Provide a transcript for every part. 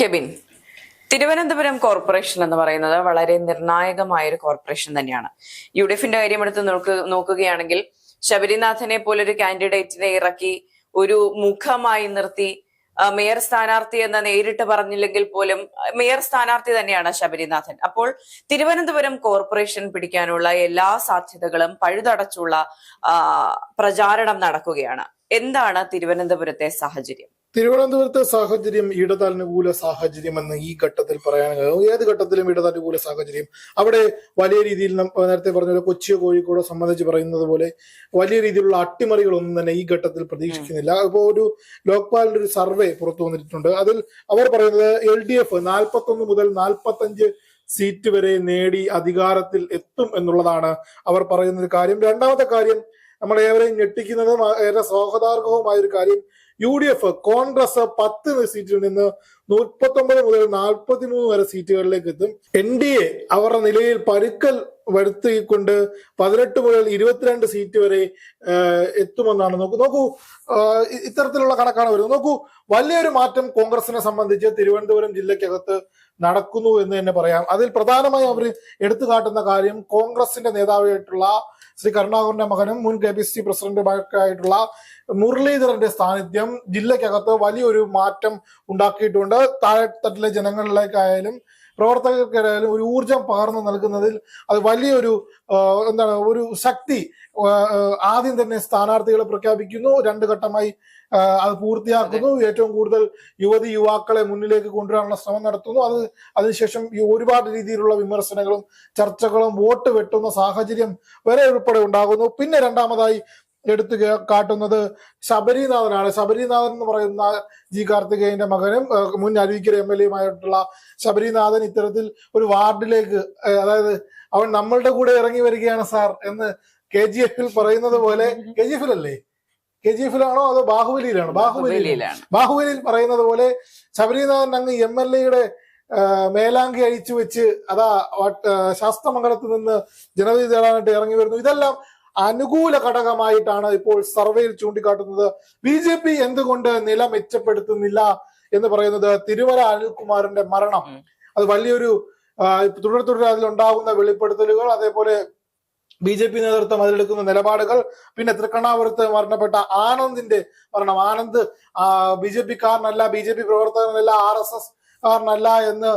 Kebin Thiruvananthapuram corporation എന്ന് പറയുന്നത് വളരെ നിർണായകമായ ഒരു കോർപ്പറേഷൻ തന്നെയാണ്. യു ഡി എഫിന്റെ കാര്യം എടുത്ത് നോക്ക് നോക്കുകയാണെങ്കിൽ ശബരിനാഥനെ പോലൊരു കാൻഡിഡേറ്റിനെ ഇറക്കി ഒരു മുഖമായി നിർത്തി മേയർ സ്ഥാനാർത്ഥി എന്ന് നേരിട്ട് പറഞ്ഞില്ലെങ്കിൽ പോലും മേയർ സ്ഥാനാർത്ഥി തന്നെയാണ് ശബരിനാഥൻ. അപ്പോൾ തിരുവനന്തപുരം കോർപ്പറേഷൻ പിടിക്കാനുള്ള എല്ലാ സാധ്യതകളും പഴുതടച്ചുള്ള പ്രചാരണം നടക്കുകയാണ്. എന്താണ് തിരുവനന്തപുരത്തെ സാഹചര്യം? തിരുവനന്തപുരത്തെ സാഹചര്യം ഇടതനുകൂല സാഹചര്യം എന്ന് ഈ ഘട്ടത്തിൽ പറയാൻ ഏത് ഘട്ടത്തിലും ഇടതനുകൂല സാഹചര്യം. അവിടെ വലിയ രീതിയിൽ നേരത്തെ പറഞ്ഞ കൊച്ചിയോ കോഴിക്കോടോ സംബന്ധിച്ച് പറയുന്നത് പോലെ വലിയ രീതിയിലുള്ള അട്ടിമറികളൊന്നും തന്നെ ഈ ഘട്ടത്തിൽ പ്രതീക്ഷിക്കുന്നില്ല. അപ്പോൾ ഒരു ലോക്പാലിന്റെ ഒരു സർവേ പുറത്തു വന്നിട്ടുണ്ട്. അതിൽ അവർ പറയുന്നത് എൽ ഡി എഫ് നാൽപ്പത്തി ഒന്ന് മുതൽ നാൽപ്പത്തഞ്ച് സീറ്റ് വരെ നേടി അധികാരത്തിൽ എത്തും എന്നുള്ളതാണ് അവർ പറയുന്ന ഒരു കാര്യം. രണ്ടാമത്തെ കാര്യം നമ്മളെ ഏവരെയും ഞെട്ടിക്കുന്നതും ഏറെ സ്വാഗതാർഹവുമായ ഒരു കാര്യം യു ഡി എഫ് കോൺഗ്രസ് പത്ത് സീറ്റിൽ നിന്ന് മുപ്പത്തൊമ്പത് മുതൽ നാൽപ്പത്തി മൂന്ന് വരെ സീറ്റുകളിലേക്ക് എത്തും. എൻ ഡി എ അവരുടെ നിലയിൽ പരുക്കൽ വരുത്തിക്കൊണ്ട് പതിനെട്ട് മുതൽ ഇരുപത്തിരണ്ട് സീറ്റ് വരെ എത്തുമെന്നാണ്. നോക്കൂ നോക്കൂ ഇത്തരത്തിലുള്ള കണക്കാണ് വരുന്നത്. നോക്കൂ വലിയൊരു മാറ്റം കോൺഗ്രസിനെ സംബന്ധിച്ച് തിരുവനന്തപുരം ജില്ലയ്ക്കകത്ത് നടക്കുന്നു എന്ന് തന്നെ പറയാം. അതിൽ പ്രധാനമായും അവർ എടുത്തു കാട്ടുന്ന കാര്യം കോൺഗ്രസിന്റെ നേതാവായിട്ടുള്ള ശ്രീ കരുണാകരന്റെ മകനും മുൻ കെ പി സി പ്രസിഡന്റുമായിട്ടുള്ള മുരളീധരന്റെ സാന്നിധ്യം ജില്ലയ്ക്കകത്ത് വലിയൊരു മാറ്റം ഉണ്ടാക്കിയിട്ടുണ്ട്. താഴെത്തട്ടിലെ ജനങ്ങളിലേക്കായാലും പ്രവർത്തകർക്കിടയിലും ഒരു ഊർജം പകർന്നു നൽകുന്നതിൽ അത് വലിയൊരു എന്താണ് ഒരു ശക്തി ആദ്യം തന്നെ സ്ഥാനാർത്ഥികളെ പ്രഖ്യാപിക്കുന്നു. രണ്ട് ഘട്ടമായി അത് പൂർത്തിയാക്കുന്നു. ഏറ്റവും കൂടുതൽ യുവതി യുവാക്കളെ മുന്നിലേക്ക് കൊണ്ടുവരാനുള്ള ശ്രമം നടത്തുന്നു. അത് അതിനുശേഷം ഒരുപാട് രീതിയിലുള്ള വിമർശനങ്ങളും ചർച്ചകളും വോട്ട് വെട്ടുന്ന സാഹചര്യം വരെ ഉൾപ്പെടെ ഉണ്ടാകുന്നു. പിന്നെ രണ്ടാമതായി എടുത്തു കാട്ടുന്നത് ശബരിനാഥനാണ്. ശബരിനാഥൻ എന്ന് പറയുന്ന ജി കാർത്തികേയന്റെ മകനും മുൻ അരുവിക്കര എം എൽ എയുമായിട്ടുള്ള ശബരിനാഥൻ ഇത്തരത്തിൽ ഒരു വാർഡിലേക്ക് അതായത് അവൻ നമ്മളുടെ കൂടെ ഇറങ്ങി വരികയാണ് സാർ എന്ന് കെ ജി എഫിൽ പറയുന്നത് പോലെ കെ ജി എഫിൽ അല്ലേ? കെ ജി എഫിലാണോ അതോ ബാഹുബലിയിലാണോ? ബാഹുബലിയിലാണ്? ബാഹുബലിയിൽ പറയുന്നത് പോലെ ശബരിനാഥൻ അങ്ങ് എം എൽ എയുടെ മേലാങ്കി അഴിച്ചു വെച്ച് അതാ ശാസ്ത്രമംഗലത്ത് നിന്ന് ജനവിധി തേടാനായിട്ട് ഇറങ്ങി വരുന്നു. ഇതെല്ലാം അനുകൂല ഘടകമായിട്ടാണ് ഇപ്പോൾ സർവേയിൽ ചൂണ്ടിക്കാട്ടുന്നത്. ബി ജെ പി എന്തുകൊണ്ട് നില മെച്ചപ്പെടുത്തുന്നില്ല എന്ന് പറയുന്നത് തിരുവല അനിൽകുമാറിന്റെ മരണം. അത് വലിയൊരു തുടർ തുടരെ തുടരെ അതിലുണ്ടാകുന്ന വെളിപ്പെടുത്തലുകൾ അതേപോലെ ബി ജെ പി നേതൃത്വം അതിലെടുക്കുന്ന നിലപാടുകൾ പിന്നെ തൃക്കണ്ണാപുരത്ത് മരണപ്പെട്ട ആനന്ദിന്റെ മരണം. ആനന്ദ് ബി ജെ പി കാരനല്ല ബി ജെ പി പ്രവർത്തകനല്ല ആർ എസ് എസ് കാരനല്ല എന്ന്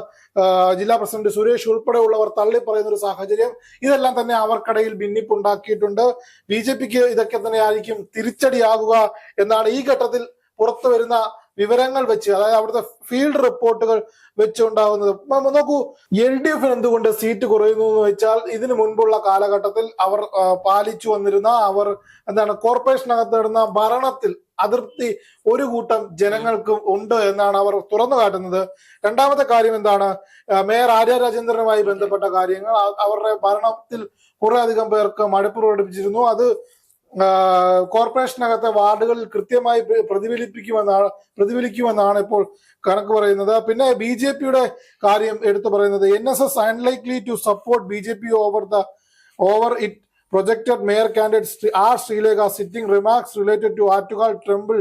ജില്ലാ പ്രസിഡന്റ് സുരേഷ് ഉൾപ്പെടെയുള്ളവർ തള്ളി പറയുന്ന ഒരു സാഹചര്യം. ഇതെല്ലാം തന്നെ അവർക്കിടയിൽ ഭിന്നിപ്പുണ്ടാക്കിയിട്ടുണ്ട്. ബി ജെ പിക്ക് ഇതൊക്കെ തന്നെ ആയിരിക്കും തിരിച്ചടിയാകുക എന്നാണ് ഈ ഘട്ടത്തിൽ പുറത്തു വരുന്ന വിവരങ്ങൾ വെച്ച് അതായത് അവിടുത്തെ ഫീൽഡ് റിപ്പോർട്ടുകൾ വെച്ചുണ്ടാകുന്നത് നോക്കൂ എൽ ഡി എഫിന് എന്തുകൊണ്ട് സീറ്റ് കുറയുന്നു എന്ന് വെച്ചാൽ ഇതിനു മുൻപുള്ള കാലഘട്ടത്തിൽ അവർ പാലിച്ചു വന്നിരുന്ന അവർ എന്താണ് കോർപ്പറേഷനകത്ത് നടന്ന ഭരണത്തിൽ അതിർത്തി ഒരു കൂട്ടം ജനങ്ങൾക്ക് ഉണ്ട് എന്നാണ് അവർ തുറന്നു കാട്ടുന്നത്. രണ്ടാമത്തെ കാര്യം എന്താണ് മേയർ ആര്യ രാജേന്ദ്രനുമായി ബന്ധപ്പെട്ട കാര്യങ്ങൾ. അവരുടെ ഭരണത്തിൽ കുറെ അധികം പേർക്ക് മടുപ്പ് പ്രകടിപ്പിച്ചിരുന്നു. അത് കോർപ്പറേഷനകത്തെ വാർഡുകളിൽ കൃത്യമായി പ്ര- പ്രതിഫലിപ്പിക്കുമെന്നാണ് പ്രതിഫലിക്കുമെന്നാണ് ഇപ്പോൾ കണക്ക് പറയുന്നത്. പിന്നെ ബി ജെ പിയുടെ കാര്യം എടുത്തു പറയുന്നത്. N S S unlikely to support B J P over the over it projected mayor candidate R Sreelekha sitting remarks related to Attukal temple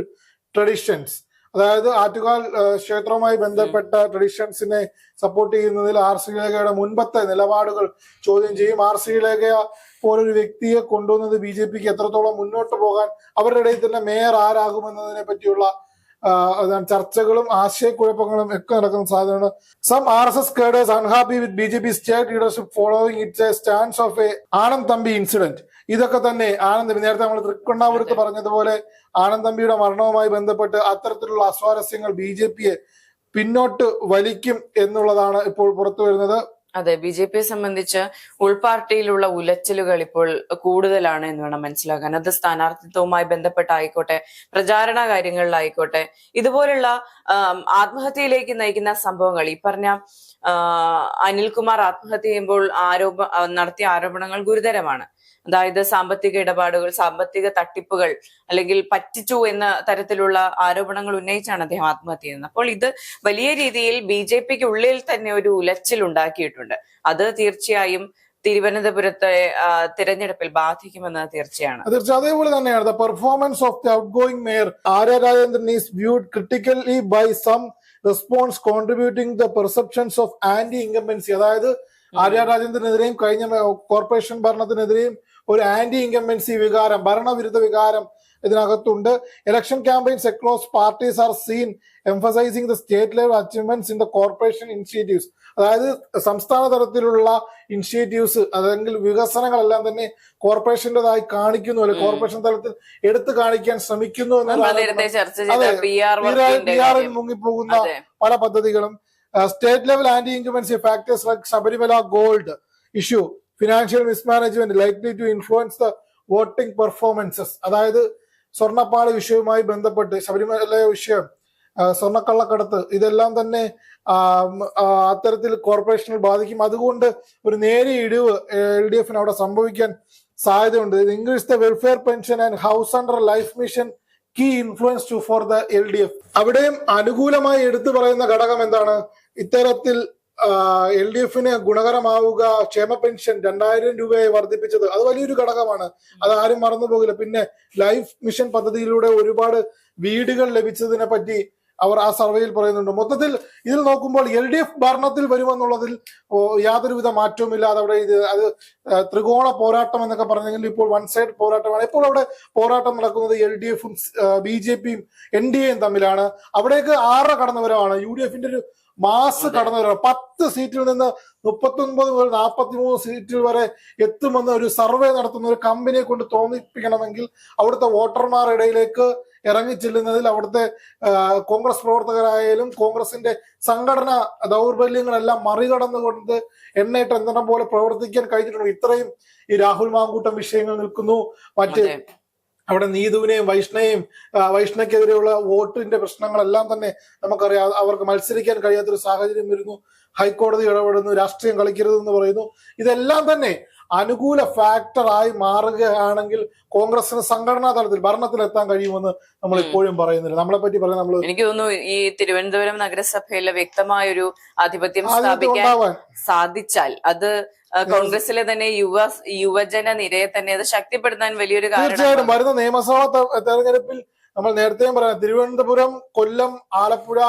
traditions അതായത് ആറ്റുകാൽ ക്ഷേത്രവുമായി ബന്ധപ്പെട്ട ട്രഡീഷൻസിനെ സപ്പോർട്ട് ചെയ്യുന്നതിൽ ആർ ശ്രീലേഖയുടെ മുൻപത്തെ നിലപാടുകൾ ചോദ്യം ചെയ്യും. ആർ ശ്രീലേഖ പോലൊരു വ്യക്തിയെ കൊണ്ടുവന്നത് ബി ജെ പിക്ക് എത്രത്തോളം മുന്നോട്ട് പോകാൻ അവരുടെ ഇടയിൽ തന്നെ മേയർ ആരാകുമെന്നതിനെ പറ്റിയുള്ള ചർച്ചകളും ആശയക്കുഴപ്പങ്ങളും ഒക്കെ നടക്കുന്ന സാധ്യതയാണ് some R S S cadres unhappy with B J P state leadership following it's a stands of a Anand Thampi incident ഇതൊക്കെ തന്നെ ആനന്ദ് നേരത്തെ നമ്മൾ തൃക്കൊണ്ണാപുരത്ത് പറഞ്ഞതുപോലെ ആനന്ദ് തമ്പിയുടെ മരണവുമായി ബന്ധപ്പെട്ട് അത്തരത്തിലുള്ള അസ്വാരസ്യങ്ങൾ ബി ജെ പിയെ പിന്നോട്ട് വലിക്കും എന്നുള്ളതാണ് ഇപ്പോൾ പുറത്തു വരുന്നത്. അതെ ബി ജെ പിയെ സംബന്ധിച്ച് ഉൾപാർട്ടിയിലുള്ള ഉലച്ചിലുകൾ ഇപ്പോൾ കൂടുതലാണ് എന്ന് വേണം മനസ്സിലാക്കാൻ. അത് സ്ഥാനാർത്ഥിത്വവുമായി ബന്ധപ്പെട്ടായിക്കോട്ടെ പ്രചാരണ കാര്യങ്ങളിലായിക്കോട്ടെ ഇതുപോലുള്ള ആത്മഹത്യയിലേക്ക് നയിക്കുന്ന സംഭവങ്ങൾ. ഈ പറഞ്ഞ അനിൽകുമാർ ആത്മഹത്യ ചെയ്യുമ്പോൾ ആരോപ നടത്തിയ ആരോപണങ്ങൾ ഗുരുതരമാണ്. അതായത് സാമ്പത്തിക ഇടപാടുകൾ സാമ്പത്തിക തട്ടിപ്പുകൾ അല്ലെങ്കിൽ പറ്റിച്ചു എന്ന തരത്തിലുള്ള ആരോപണങ്ങൾ ഉന്നയിച്ചാണ് അദ്ദേഹം ആത്മഹത്യ ചെയ്യുന്നത്. അപ്പോൾ ഇത് വലിയ രീതിയിൽ ബി ജെ പിക്ക് ഉള്ളിൽ തന്നെ ഒരു ഉലച്ചിൽ ഉണ്ടാക്കിയിട്ടുണ്ട് അത് തീർച്ചയായും തിരുവനന്തപുരത്തെ തിരഞ്ഞെടുപ്പിൽ ബാധിക്കുമെന്ന് തീർച്ചയാണ്. തീർച്ചയായും. അതേപോലെ തന്നെയാണ് the performance of the outgoing mayor Arya Rajendran is viewed critically by some responses contributing the perceptions of anti incumbency അതായത് ആര്യ രാജേന്ദ്രനെതിരെയും കഴിഞ്ഞ കോർപ്പറേഷൻ ഭരണത്തിനെതിരെയും ഒരു ആന്റി ഇൻകംബൻസി വികാരം ഭരണവിരുദ്ധ വികാരം ഇതിനകത്തുണ്ട്. Election campaigns across parties are seen emphasising the state level achievements in the corporation initiatives അതായത് സംസ്ഥാന തലത്തിലുള്ള ഇനിഷ്യേറ്റീവ്സ് അല്ലെങ്കിൽ വികസനങ്ങളെല്ലാം തന്നെ കോർപ്പറേഷന്റേതായി കാണിക്കുന്നു ഉം. കോർപ്പറേഷൻ തലത്തിൽ എടുത്തു കാണിക്കാൻ ശ്രമിക്കുന്നു എന്നതാണ്. മുങ്ങിപ്പോകുന്ന പല പദ്ധതികളും. State level anti incumbency factors like Sabarimala gold issue financial mismanagement likely to influence the voting performances അതായത് സ്വർണപ്പാളി വിഷയവുമായി ബന്ധപ്പെട്ട് ശബരിമല വിഷയം സ്വർണക്കള്ളക്കടത്ത് ഇതെല്ലാം തന്നെ അത്തരത്തിൽ കോർപ്പറേഷനിൽ ബാധിക്കും. അതുകൊണ്ട് ഒരു നേരെ ഇടിവ് എൽ ഡി എഫിന് അവിടെ സംഭവിക്കാൻ സാധ്യതയുണ്ട്. Increase the welfare pension and house under life mission key influence to for the L D F. അവിടെയും അനുകൂലമായി എടുത്തു പറയുന്ന ഘടകം എന്താണ്? ഇത്തരത്തിൽ എൽ ഡി എഫിന് ഗുണകരമാവുക ക്ഷേമ പെൻഷൻ രണ്ടായിരം രൂപയായി വർദ്ധിപ്പിച്ചത് അത് വലിയൊരു ഘടകമാണ്. അത് ആരും മറന്നു പോകില്ല. പിന്നെ ലൈഫ് മിഷൻ പദ്ധതിയിലൂടെ ഒരുപാട് വീടുകൾ ലഭിച്ചതിനെ പറ്റി അവർ ആ സർവേയിൽ പറയുന്നുണ്ട്. മൊത്തത്തിൽ ഇതിൽ നോക്കുമ്പോൾ എൽ ഡി എഫ് ഭരണത്തിൽ വരുമെന്നുള്ളതിൽ യാതൊരുവിധ മാറ്റവും ഇല്ലാതെ അവിടെ ഇത് അത് ത്രികോണ പോരാട്ടം എന്നൊക്കെ പറഞ്ഞെങ്കിൽ ഇപ്പോൾ വൺ സൈഡ് പോരാട്ടമാണ്. ഇപ്പോൾ അവിടെ പോരാട്ടം നടക്കുന്നത് എൽ ഡി എഫും ബി ജെ പിയും എൻ ഡി എയും തമ്മിലാണ്. അവിടേക്ക് ആറര കടന്നവരാണ്. യു ഡി എഫിന്റെ ഒരു മാസ് കടന്നു കടന്നുവരവ് പത്ത് സീറ്റിൽ നിന്ന് മുപ്പത്തി ഒൻപത് മുതൽ നാൽപ്പത്തി മൂന്ന് സീറ്റിൽ വരെ എത്തുമെന്ന് ഒരു സർവേ നടത്തുന്ന ഒരു കമ്പനിയെ കൊണ്ട് തോന്നിപ്പിക്കണമെങ്കിൽ അവിടുത്തെ വോട്ടർമാരുടെ ഇടയിലേക്ക് ഇറങ്ങി ചെല്ലുന്നതിൽ അവിടുത്തെ കോൺഗ്രസ് പ്രവർത്തകരായാലും കോൺഗ്രസിന്റെ സംഘടന ദൗർബല്യങ്ങളെല്ലാം മറികടന്നുകൊണ്ട് എണ്ണേറ്റ എന്തെങ്കിലും പോലെ പ്രവർത്തിക്കാൻ കഴിഞ്ഞിട്ടുണ്ട്. ഇത്രയും ഈ രാഹുൽ മാങ്കൂട്ടം വിഷയങ്ങൾ നിൽക്കുന്നു. മറ്റ് അവിടെ നീതുവിനെയും വൈഷ്ണയും വൈഷ്ണയ്ക്കെതിരെയുള്ള വോട്ടിന്റെ പ്രശ്നങ്ങളെല്ലാം തന്നെ നമുക്കറിയാം. അവർക്ക് മത്സരിക്കാൻ കഴിയാത്തൊരു സാഹചര്യം വരുന്നു. ഹൈക്കോടതി ഇടപെടുന്നു രാഷ്ട്രീയം കളിക്കരുതെന്ന് പറയുന്നു. ഇതെല്ലാം തന്നെ അനുകൂല ഫാക്ടറായി മാറുകയാണെങ്കിൽ കോൺഗ്രസിന് സംഘടനാ തലത്തിൽ ഭരണത്തിലെത്താൻ കഴിയുമെന്ന് നമ്മൾ. ഇപ്പോഴും പറയുന്നില്ല. നമ്മളെ പറ്റി പറയാൻ നമ്മൾ എനിക്ക് തോന്നുന്നു ഈ തിരുവനന്തപുരം നഗരസഭയിലെ വ്യക്തമായൊരു ആധിപത്യം സ്ഥാപിക്കാൻ സാധിച്ചാൽ അത് കോൺഗ്രസിലെ തന്നെ യുവ യുവജന നിരയെ തന്നെ അത് ശക്തിപ്പെടുത്താൻ വലിയൊരു തീർച്ചയായിട്ടും. വരുന്ന നിയമസഭാ തെരഞ്ഞെടുപ്പിൽ നമ്മൾ നേരത്തെയും പറയാം തിരുവനന്തപുരം കൊല്ലം ആലപ്പുഴ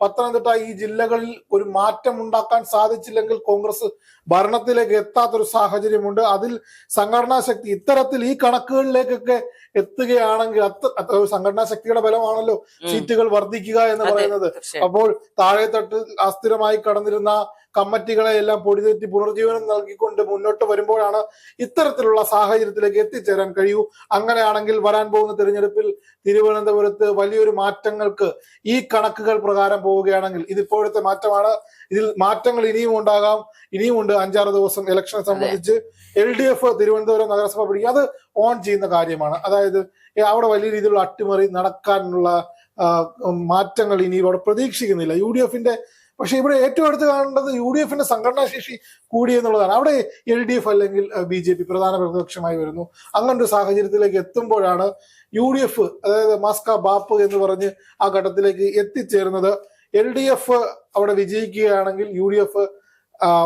പത്തനംതിട്ട ഈ ജില്ലകളിൽ ഒരു മാറ്റം ഉണ്ടാക്കാൻ സാധിച്ചില്ലെങ്കിൽ കോൺഗ്രസ് ഭരണത്തിലേക്ക് എത്താത്തൊരു സാഹചര്യമുണ്ട്. അതിൽ സംഘടനാ ശക്തി ഇത്തരത്തിൽ ഈ കണക്കുകളിലേക്കൊക്കെ എത്തുകയാണെങ്കിൽ അത്ര സംഘടനാ ശക്തിയുടെ ബലമാണല്ലോ സീറ്റുകൾ വർദ്ധിക്കുക എന്ന് പറയുന്നത്. അപ്പോൾ താഴെത്തട്ടിൽ അസ്ഥിരമായി കടന്നിരുന്ന കമ്മിറ്റികളെ എല്ലാം പൊടിതെറ്റി പുനർജീവനം നൽകിക്കൊണ്ട് മുന്നോട്ട് വരുമ്പോഴാണ് ഇത്തരത്തിലുള്ള സാഹചര്യത്തിലേക്ക് എത്തിച്ചേരാൻ കഴിയൂ. അങ്ങനെയാണെങ്കിൽ വരാൻ പോകുന്ന തിരഞ്ഞെടുപ്പിൽ തിരുവനന്തപുരത്ത് വലിയൊരു മാറ്റങ്ങൾക്ക് ഈ കണക്കുകൾ പ്രകാരം പോവുകയാണെങ്കിൽ ഇതിപ്പോഴത്തെ മാറ്റമാണ്. ഇതിൽ മാറ്റങ്ങൾ ഇനിയും ഉണ്ടാകാം. ഇനിയും ഉണ്ട് അഞ്ചാറ് ദിവസം ഇലക്ഷനെ സംബന്ധിച്ച് എൽ ഡി എഫ് തിരുവനന്തപുരം നഗരസഭ പിടിക്കുക അത് ഓൺ ചെയ്യുന്ന കാര്യമാണ്. അതായത് അവിടെ വലിയ രീതിയിലുള്ള അട്ടിമറി നടക്കാനുള്ള മാറ്റങ്ങൾ ഇനി ഇവിടെ പ്രതീക്ഷിക്കുന്നില്ല. യു ഡി എഫിന്റെ പക്ഷെ ഇവിടെ ഏറ്റവും എടുത്ത് കാണേണ്ടത് യു ഡി എഫിന്റെ സംഘടനാ ശേഷി കൂടി എന്നുള്ളതാണ്. അവിടെ എൽ ഡി എഫ് അല്ലെങ്കിൽ ബി ജെ പി പ്രധാന പ്രതിപക്ഷമായി വരുന്നു. അങ്ങനെ ഒരു സാഹചര്യത്തിലേക്ക് എത്തുമ്പോഴാണ് യു ഡി എഫ് അതായത് മാസ്ക ബാപ്പ് എന്ന് പറഞ്ഞ് ആ ഘട്ടത്തിലേക്ക് എത്തിച്ചേരുന്നത്. എൽ ഡി എഫ് അവിടെ വിജയിക്കുകയാണെങ്കിൽ യു ഡി എഫ്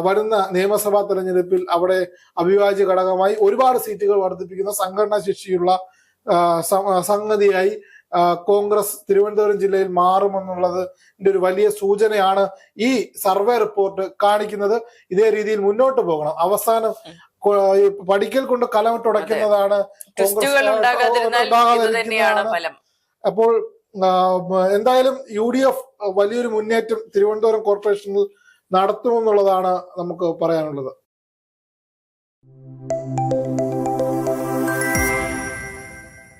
വരുന്ന നിയമസഭാ തെരഞ്ഞെടുപ്പിൽ അവിടെ അവിഭാജ്യ ഘടകമായി ഒരുപാട് സീറ്റുകൾ വർദ്ധിപ്പിക്കുന്ന സംഘടനാ ശേഷിയുള്ള സംഗതിയായി കോൺഗ്രസ് തിരുവനന്തപുരം ജില്ലയിൽ മാറുമെന്നുള്ളത് ഒരു വലിയ സൂചനയാണ് ഈ സർവേ റിപ്പോർട്ട് കാണിക്കുന്നത്. ഇതേ രീതിയിൽ മുന്നോട്ട് പോകണം. അവസാനം പഠിക്കൽ കൊണ്ട് കലമിട്ടുടയ്ക്കുന്നതാണ് തുടയ്ക്കുന്നതാണ് ഫലം. അപ്പോൾ എന്തായാലും യു ഡി എഫ് വലിയൊരു മുന്നേറ്റം തിരുവനന്തപുരം കോർപ്പറേഷനിൽ നടത്തുമെന്നുള്ളതാണ് നമുക്ക് പറയാനുള്ളത്.